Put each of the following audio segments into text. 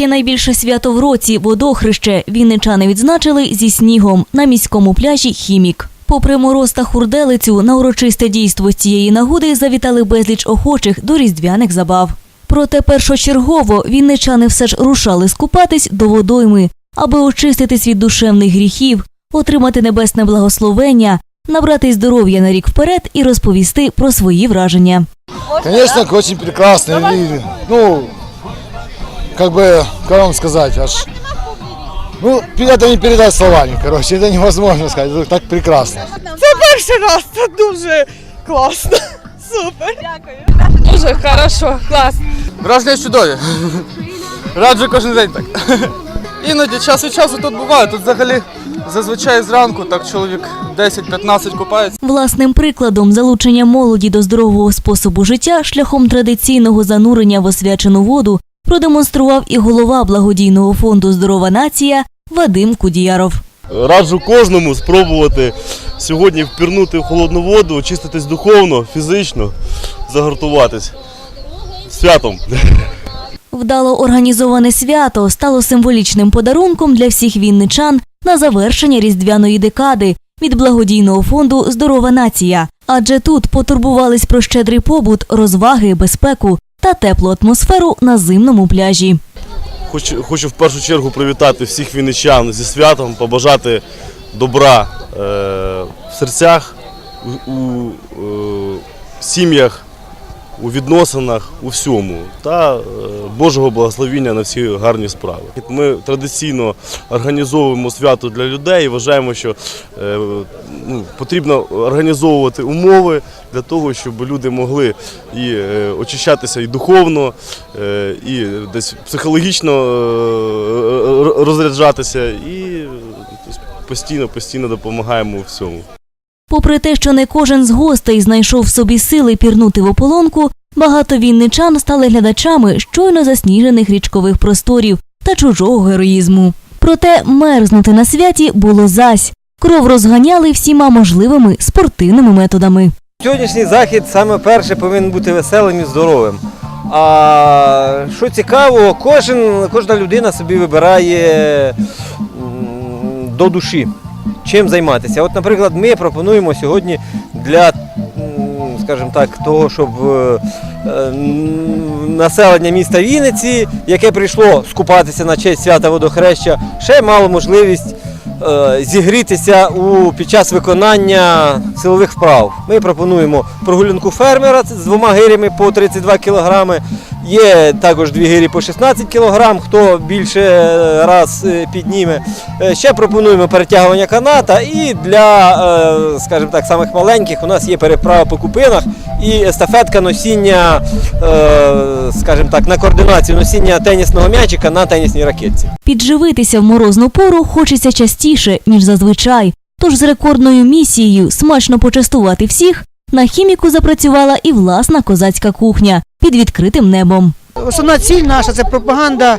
Третє найбільше свято в році водохреще вінничани відзначили зі снігом на міському пляжі Хімік. Попри мороз та хурделицю, на урочисте дійство з цієї нагоди завітали безліч охочих до різдвяних забав. Проте першочергово вінничани все ж рушали скупатись до водойми, аби очиститись від душевних гріхів, отримати небесне благословення, набрати здоров'я на рік вперед і розповісти про свої враження. Конечно, очень прекрасно. Ну, как бы, как вам сказать, аж... Ну, это не передать словами, короче, это невозможно сказать, это так прекрасно. Це перший раз, це дуже класно. Супер. Дякую. Дуже хорошо, клас. Враження чудові. Раджу кожен день так. Іноді час від часу тут буває. Тут взагалі зазвичай зранку так чоловік 10-15 купається. Власним прикладом залучення молоді до здорового способу життя шляхом традиційного занурення в освячену воду продемонстрував і голова благодійного фонду Здорова нація Вадим Кудіяров. Раджу кожному спробувати сьогодні впірнути в холодну воду, очиститись духовно, фізично, загартуватись. Святом! Вдало організоване свято стало символічним подарунком для всіх вінничан на завершення різдвяної декади від благодійного фонду Здорова нація. Адже тут потурбувались про щедрий побут, розваги, безпеку та теплу атмосферу на зимному пляжі. Хочу, хочу в першу чергу привітати всіх вінничан зі святом, побажати добра е, в серцях, у, у е, сім'ях, у відносинах, у всьому та е, Божого благословіння на всі гарні справи. Ми традиційно організовуємо свято для людей і вважаємо, що е, ну, потрібно організовувати умови для того, щоб люди могли і е, очищатися і духовно, і десь психологічно розряджатися, і постійно, постійно допомагаємо у всьому. Попри те, що не кожен з гостей знайшов в собі сили пірнути в ополонку, багато вінничан стали глядачами щойно засніжених річкових просторів та чужого героїзму. Проте мерзнути на святі було зась. Кров розганяли всіма можливими спортивними методами. Сьогоднішній захід саме перше повинен бути веселим і здоровим. А що цікаво, кожен, кожна людина собі вибирає до душі, чим займатися. От, наприклад, ми пропонуємо сьогодні для, скажімо так, того, щоб е, населення міста Вінниці, яке прийшло скупатися на честь свята водохреща, ще мало можливість е, зігрітися у, під час виконання силових вправ. Ми пропонуємо прогулянку фермера з двома гирями по 32 кг. Є також дві гирі по 16 кг, хто більше е, раз е, підніме. Е, Ще пропонуємо перетягування каната і для, скажімо так, самих маленьких у нас є переправа по купинах і естафетка носіння, скажімо так, на координацію носіння тенісного м'ячика на тенісній ракетці. Підживитися в морозну пору хочеться частіше, ніж зазвичай. Тож з рекордною місією смачно почастувати всіх на хіміку запрацювала і власна козацька кухня під відкритим небом. Основна ціль наша це пропаганда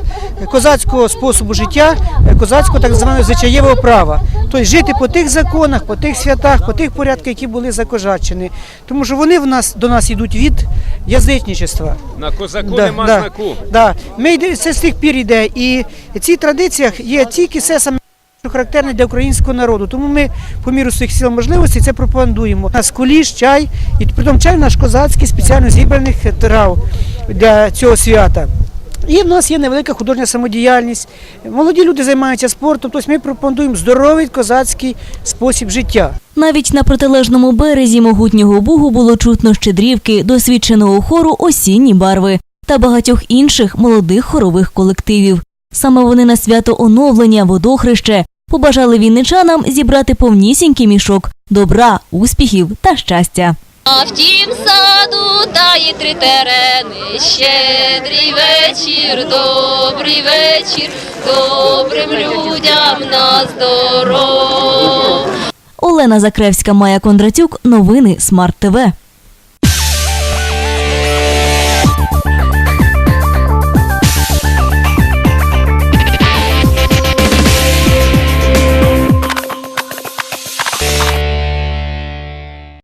козацького способу життя, козацького так званого звичаєвого права. Тобто жити по тих законах, по тих святах, по тих порядках, які були закожачені. Тому що вони в нас до нас йдуть від язичничества. На козаку Да, нема да. знаку. Да. Ми це з тих пір йде. І в цих традиціях є тільки все саме. Що Характерне для українського народу, тому ми по міру своїх сил можливостей це пропагандуємо. У нас куліш, чай, і притом чай наш козацький, спеціально зібраних трав для цього свята. І в нас є невелика художня самодіяльність. Молоді люди займаються спортом, тобто ми пропагандуємо здоровий козацький спосіб життя. Навіть на протилежному березі могутнього бугу було чутно щедрівки, досвідченого хору осінні барви та багатьох інших молодих хорових колективів. Саме вони на свято оновлення водохреще побажали вінничанам зібрати повнісінький мішок добра, успіхів та щастя. А в тім саду та й три терени, щедрий вечір, добрий вечір, добрим людям на здоров. Олена Закревська, Майя Кондратюк. Новини Смарт ТВ.